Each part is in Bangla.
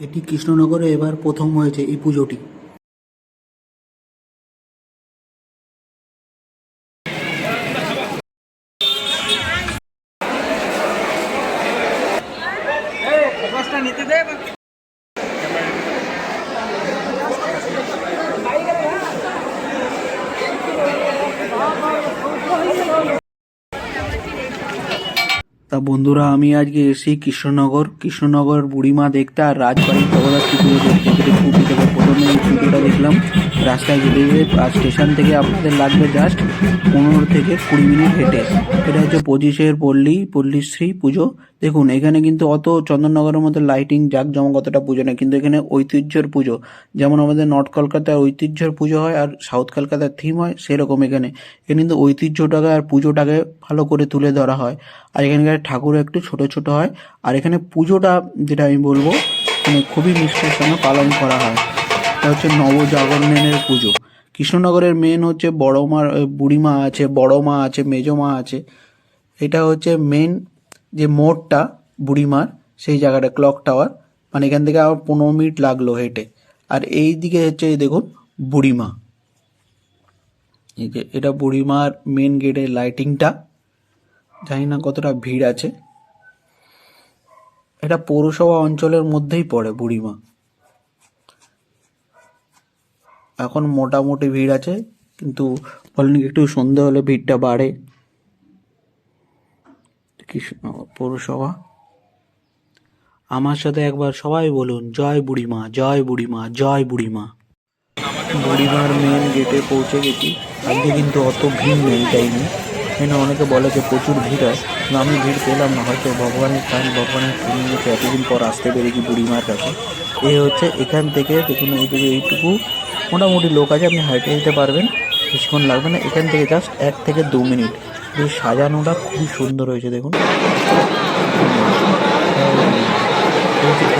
এটি কৃষ্ণনগরে এবার প্রথম হয়েছে এই পুজোটি। তা বন্ধুরা, আমি আজকে এসেছি কৃষ্ণনগর। কৃষ্ণনগর বুড়িমা দেখতে আর রাজবাড়ির জগদ্ধাত্রী পুজো দেখতে। প্রথমে এই ভিডিওটা দেখলাম। রাস্তায় যেতে যেতে স্টেশন থেকে আপনাদের লাগবে জাস্ট পনেরো থেকে কুড়ি মিনিট হেঁটে। এটা হচ্ছে পঁচিশের পল্লী পল্লীশ্রী পুজো। দেখুন, এখানে কিন্তু অত চন্দননগরের মতো লাইটিং জাঁকজমক অতটা পুজো নেই। কিন্তু এখানে ঐতিহ্যের পুজো। যেমন আমাদের নর্থ কলকাতার ঐতিহ্যের পুজো হয় আর সাউথ কলকাতার থিম হয়, সেরকম এখানে। এখানে কিন্তু ঐতিহ্যটাকে আর পুজোটাকে ভালো করে তুলে ধরা হয়। আর এখানকার ঠাকুর একটু ছোট ছোট হয়। আর এখানে পুজোটা যেটা আমি বলব মানে খুবই নিষ্ঠার সঙ্গে পালন করা হয়। এটা হচ্ছে নবজাগরণের পুজো। কৃষ্ণনগরের মেন হচ্ছে বড় মা বুড়িমা আছে বড় মা আছে মেজো মা আছে। এটা হচ্ছে মেন যে মোড়টা বুড়িমার, সেই জায়গাটা ক্লক টাওয়ার মানে এখান থেকে আমার পনেরো মিনিট লাগল হেঁটে। আর এই দিকে হচ্ছে দেখুন বুড়িমা। এই যে এটা বুড়িমার মেন গেটের লাইটিংটা জানি না কতটা ভিড় আছে। এটা পৌরসভা অঞ্চলের মধ্যেই পড়ে বুড়িমা। এখন মোটামুটি ভিড় আছে, কিন্তু বলেন একটু সন্ধে হলে ভিড়টা বাড়ে। পৌরসভা? আমার সাথে একবার সবাই বলুন, জয় বুড়িমা জয় বুড়িমা জয় বুড়িমা। বুড়িমার মেন গেটে পৌঁছে গেছি। আজকে কিন্তু অত ভিড় নেই টাইমে এখানে অনেকে বলে যে প্রচুর ভিড় হয় আমি ভিড় পেলাম না। হয়তো ভগবানের টান ভগবানের হচ্ছে এতদিন পর আসতে পেরেছি বুড়িমার কাছে? এই হচ্ছে এখান থেকে, দেখুন এইটুকু এইটুকু। মোটামুটি লোক আছে, আপনি হাইটে যেতে পারবেন বেশিক্ষণ লাগবে না। এখান থেকে জাস্ট এক থেকে দু মিনিট। সাজানোটা খুবই সুন্দর হয়েছে, দেখুন।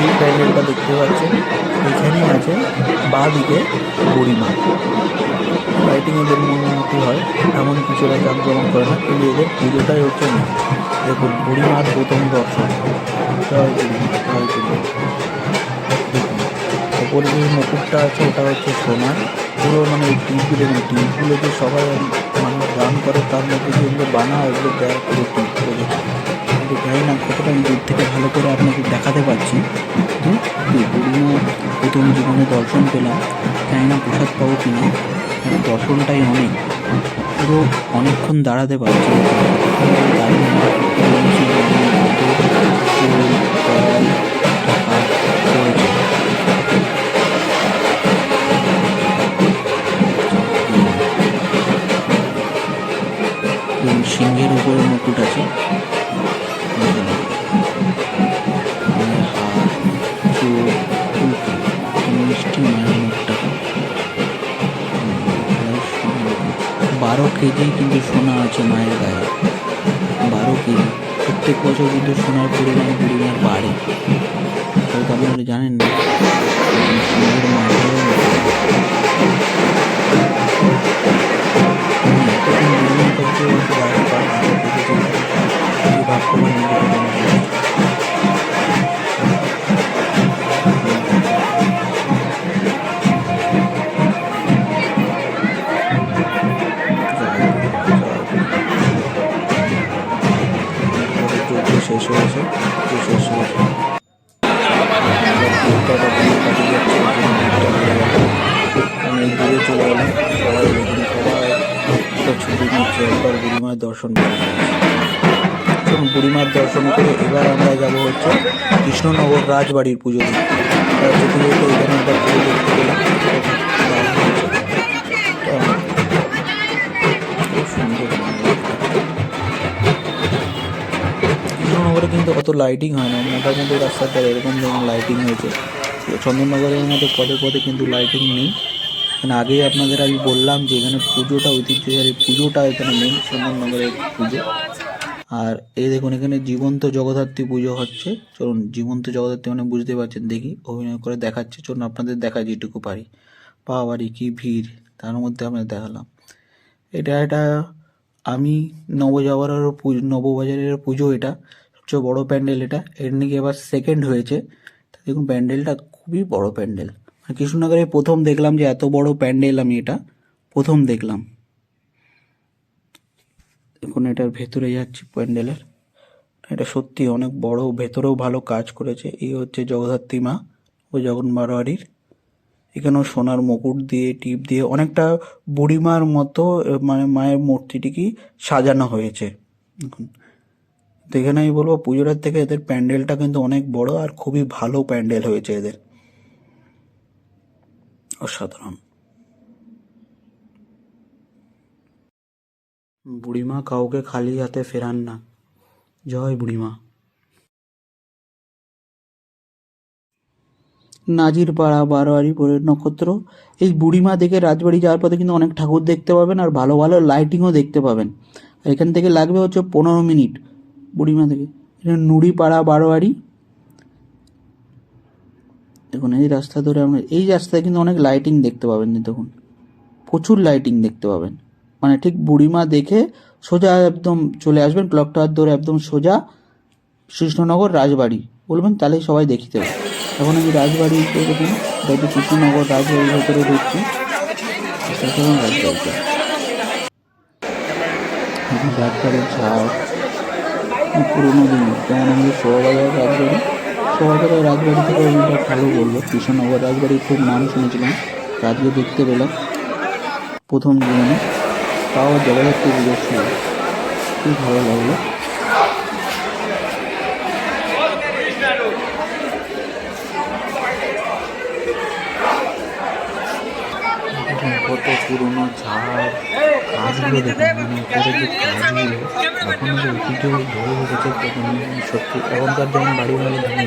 এই প্যান্ডেলটা দেখতে পাচ্ছেন। এখানেই আছে, বাঁ দিকে বুড়িমা। লাইটিং এদের মোটামুটি হয় এমন কিছু জাঁকজমক করে না, কিন্তু এদের পুজোটাই হচ্ছে না। দেখুন, বুড়িমার প্রথম দর্শন। ওপরে যে মুকুটটা আছে, ওটা হচ্ছে সোনার। পুরো মানে টিপগুলো দেখুন টিপগুলো যে সবাই মানুষ দান করে, তার মধ্যে যেগুলো বানা ওগুলো দেয় পুরো টিপগুলো। দেখুন কিন্তু জানি না কতটা আমি দূর থেকে ভালো করে আপনাকে দেখাতে পারছি। বুড়িমা প্রথম জীবনে দর্শন পেলাম। জানি না প্রসাদ পাবো কিনা। দর্শনটাই অনেক। পুরো অনেকক্ষণ দাঁড়াতে পারছি। মিষ্টি মায়ের বারো কেজি কিন্তু সোনা আছে মায়ের গায়ে বারো কেজি প্রত্যেক বছর কিন্তু সোনার পরিমাণ পরিমাণ বাড়ে হয়তো আপনারা জানেন না সিংহের মাথায় বুড়িমার দর্শন করে বুড়িমার দর্শন করে এবার আমরা যাব হচ্ছে কৃষ্ণনগর রাজবাড়ির পুজো দিতে এখানে একটা পুজো দেখতে গেলাম কিন্তু অত লাইটিং হয় না। মোটামুটি রাস্তাতে এরকম যেমন লাইটিং হয়েছে। চন্দননগরের মতো পদে পদে কিন্তু লাইটিং নেই। মানে আগেই আপনাদের আমি বললাম যে এখানে পুজোটা ঐতিহ্যশালী পুজোটা এখানে মেন চন্দননগরের পুজো। আর এই দেখুন, এখানে জীবন্ত জগদ্ধাত্রী পুজো হচ্ছে। চলুন, জীবন্ত জগদ্ধাত্রী মানে বুঝতে পারছেন, দেখি, অভিনয় করে দেখাচ্ছে। চলুন, আপনাদের দেখা যেটুকু পারি। বাবারি, কি ভিড়! তার মধ্যে আমরা দেখালাম। এটা এটা আমি নবজাগরের পুজো, নববাজারের পুজো এটা। সবচেয়ে বড় প্যান্ডেল এটা। এর নাকি এবার সেকেন্ড হয়েছে। দেখুন, প্যান্ডেলটা খুবই বড় প্যান্ডেল। আর কৃষ্ণনগরে প্রথম দেখলাম যে এত বড় প্যান্ডেল আমি এটা প্রথম দেখলাম। দেখুন, এটার ভেতরে যাচ্ছি প্যান্ডেলের। এটা সত্যি অনেক বড়, ভেতরেও ভালো কাজ করেছে। এই হচ্ছে জগদ্ধাত্রী মা ও জগন বারোয়ারির এখানেও সোনার মুকুট দিয়ে, টিপ দিয়ে অনেকটা বুড়িমার মতো মানে মায়ের মূর্তিটিকে সাজানো হয়েছে। দেখুন তো এখানে আমি বলব পুজোটার থেকে এদের প্যান্ডেলটা কিন্তু অনেক বড় আর খুবই ভালো প্যান্ডেল হয়েছে এদের। অসাধারণ। বুড়িমা কাউকে খালি হাতে ফেরান না। জয় বুড়িমা। নাজির পাড়া বারোয়ারি, পরের নক্ষত্র। এই বুড়িমা দেখে রাজবাড়ি যাওয়ার পথে কিন্তু অনেক ঠাকুর দেখতে পাবেন আর ভালো ভালো লাইটিংও দেখতে পাবেন। এখান থেকে লাগবে হচ্ছে পনেরো মিনিট। বুড়িমা থেকে। এটা নুড়িপাড়া বারোয়ারি। দেখুন, এই রাস্তা ধরে আমরা, এই রাস্তায় কিন্তু অনেক লাইটিং দেখতে পাবেন দেখুন, প্রচুর লাইটিং দেখতে পাবেন। মানে ঠিক বুড়িমা দেখে সোজা একদম চলে আসবেন ক্লক টাওয়ার ধরে একদম সোজা কৃষ্ণনগর রাজবাড়ি। বলবেন, তাহলেই সবাই দেখিতে পাবে। এখন আমি রাজবাড়ি দেখুন হচ্ছে কৃষ্ণনগর রাজবাড়ির ভেতরে রাজবাড়িটা এখন রাজবাড়ির ছাড় পুরোনো দিন। যেমন আমাদের শোভাবাজার রাজবাড়ি শোভাবাজার রাজবাড়ি থেকে এটা ভালো বলল। কৃষ্ণনগর রাজবাড়ির খুব নাম শুনেছিলাম আজকে দেখতে পেলাম প্রথম জীবনে তাও জগদ্ধাত্রী পুজোর ছিল খুব ভালো লাগল। দেখুন কত পুরোনো ঝাড়, কাজগুলো দেখুন মানে উপরে যে কাজগুলো এখনও যে ঐতিহ্য ধরে রেখেছে তখন সত্যি এখনকার যেমন বাড়ি বাড়ি ভেঙে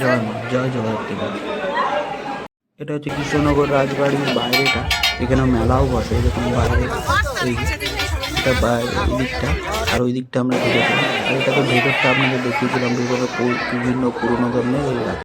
জয় মা, জয় জগদ্ধাত্রী। এটা হচ্ছে কৃষ্ণনগর রাজবাড়ির বাইরেটা, এখানে মেলাও বসে, এরকম বাইরে এই বাইরে এই দিকটা, আর ওই দিকটা আমরা ঢুকেছিলাম আর এটা তো ভেতরটা আপনাদের দেখিয়েছিলাম বিভিন্ন পুরোনো ধরনের